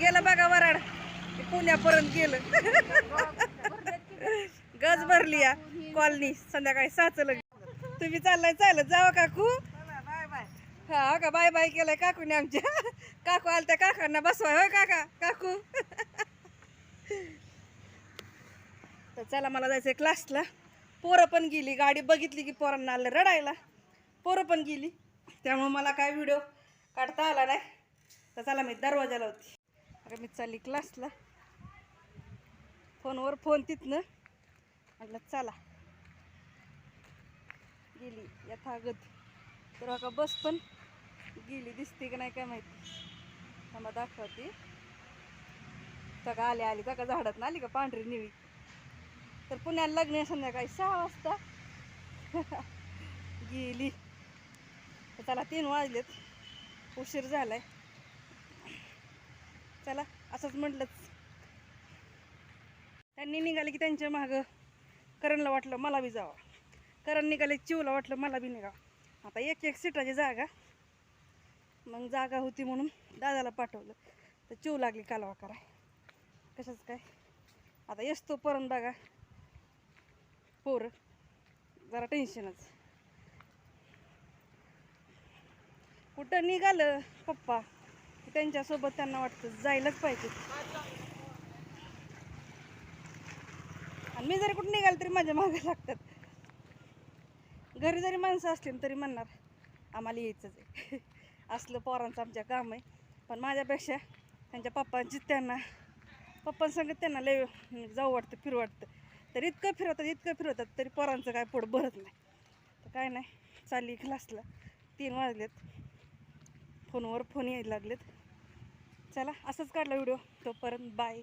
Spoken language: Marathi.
गेलं बघा वराड. पुण्यापर्यंत गेलं. गज भरली या कॉलनी संध्याकाळी साचलं तुम्ही चाललाय चालत जावा काकू. हा का बाय बाय केलंय काकूने आमच्या. काकू आलत्या काकांना बसवाय होय काका? काकू. तर चला मला जायचंय क्लासला पोरं पण गेली गाडी बघितली की पोरांना आलं रडायला. पोरं पण गेली त्यामुळं मला काय व्हिडिओ काढता आला नाही. तर चला मी दरवाजाला होती. अगं मी चालली क्लासला फोनवर फोन तिथनं. म्हटलं चला. गेली यथागत. तर का बस पण गेली दिसते का नाही काय माहिती. थांबा दाखवते. तर आली आली. का झाडात ना आली का पांढरी निळी? तर पुण्याला लग्न आहे संध्याकाळी सहा वाजता. गेली. तर त्याला तीन वाजलेत. उशीर झालाय. चला असंच म्हटलंच. त्यांनी निघाले की त्यांच्या मागं करणला वाटलं मला बी जावं. करण निघाले चिवला वाटलं मला बी निघावं. आता एक एक सीटाची जागा. मग जागा होती म्हणून दादाला पाठवलं. तर चिव लागली कालवा कराय कशाच काय? आता येसतो परत बघा. पोरं जरा टेन्शनच कुठं निघालं पप्पा? त्यांच्यासोबत त्यांना वाटतं जायलाच पाहिजे. आणि मी जरी कुठं निघाल तरी माझ्या मागे लागतात. घरी जरी माणसं असली तरी म्हणणार आम्हाला यायचंच आहे. असलं पोरांचं आमच्या काम आहे. पण माझ्यापेक्षा त्यांच्या पप्पांची त्यांना पप्पांसंगत त्यांना लय जाऊ वाटतं फिरू वाटतं. तर इतकं फिरवतात इतकं फिरवतात तरी पोरांचं काय पोट भरत नाही. तर काय नाही चालली क्लासला तीन वाजलेत. फोनवर फोन यायला लागलेत. चला असंच काढला व्हिडिओ. तोपर्यंत बाय.